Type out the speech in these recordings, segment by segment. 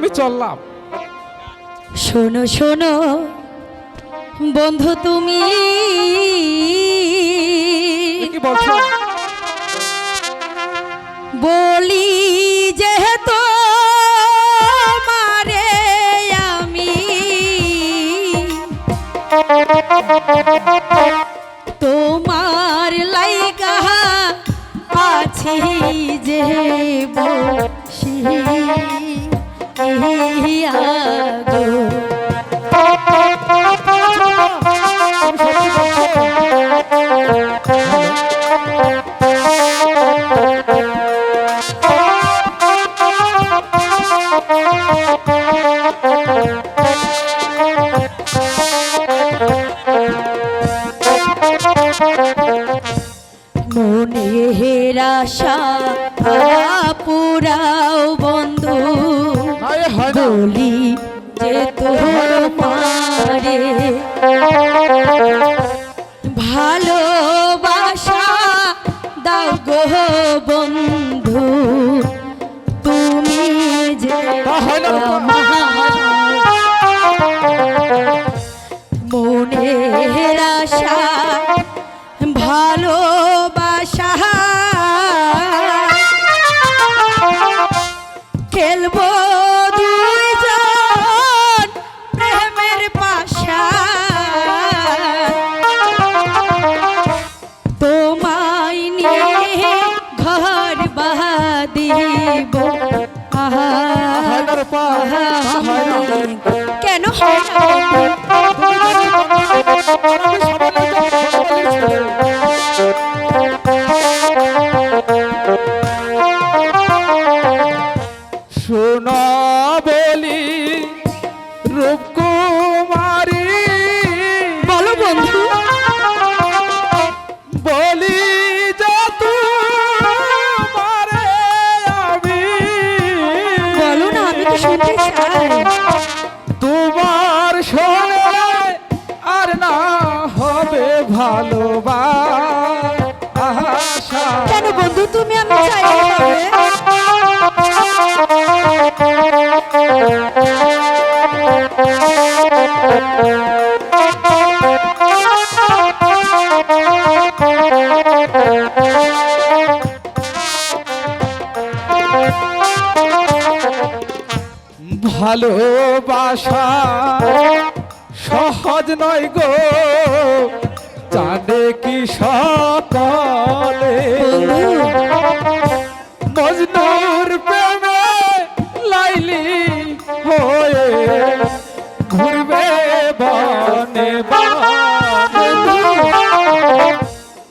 আমি চললাম। শোনো শোনো বন্ধু তুমি। বলছো? বলি যেহেতু মারে আমি। তোমার লাইগা আছি যে বসি। মনে হেরাশা পুরাও যে মনের আশা ভালোবাসা। খেলব তোমায় নিয়ে ঘর হয় না কেন হয় ভালোবাসা। কেন বন্ধু তুমি আমি ভালোবাসা সহজ নয় গো। জানে কি সকলে মজনুর প্রেমে লাইলি হয়ে ঘুরবে বনে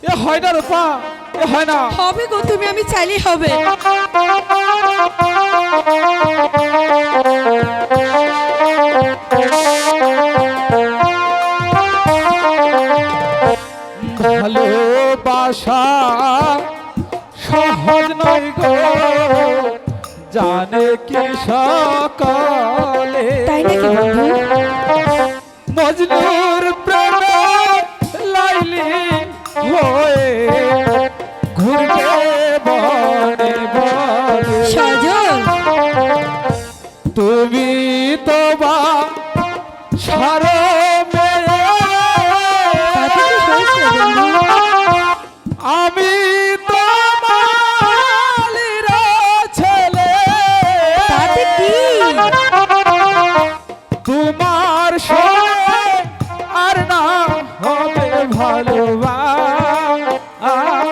এ হয় না রূপা, এ হয় না। হবে গো, তুমি আমি চাইলেই হবে। সহজ নয় গো। জানে কি সকলে। তাই নাকি বন্ধু? মজনুর প্রেম লাইলি। হয়ে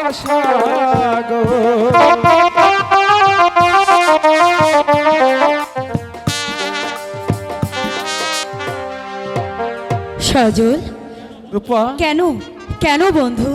ভালোবাসা গো। সজল রূপা? কেন কেন বন্ধু?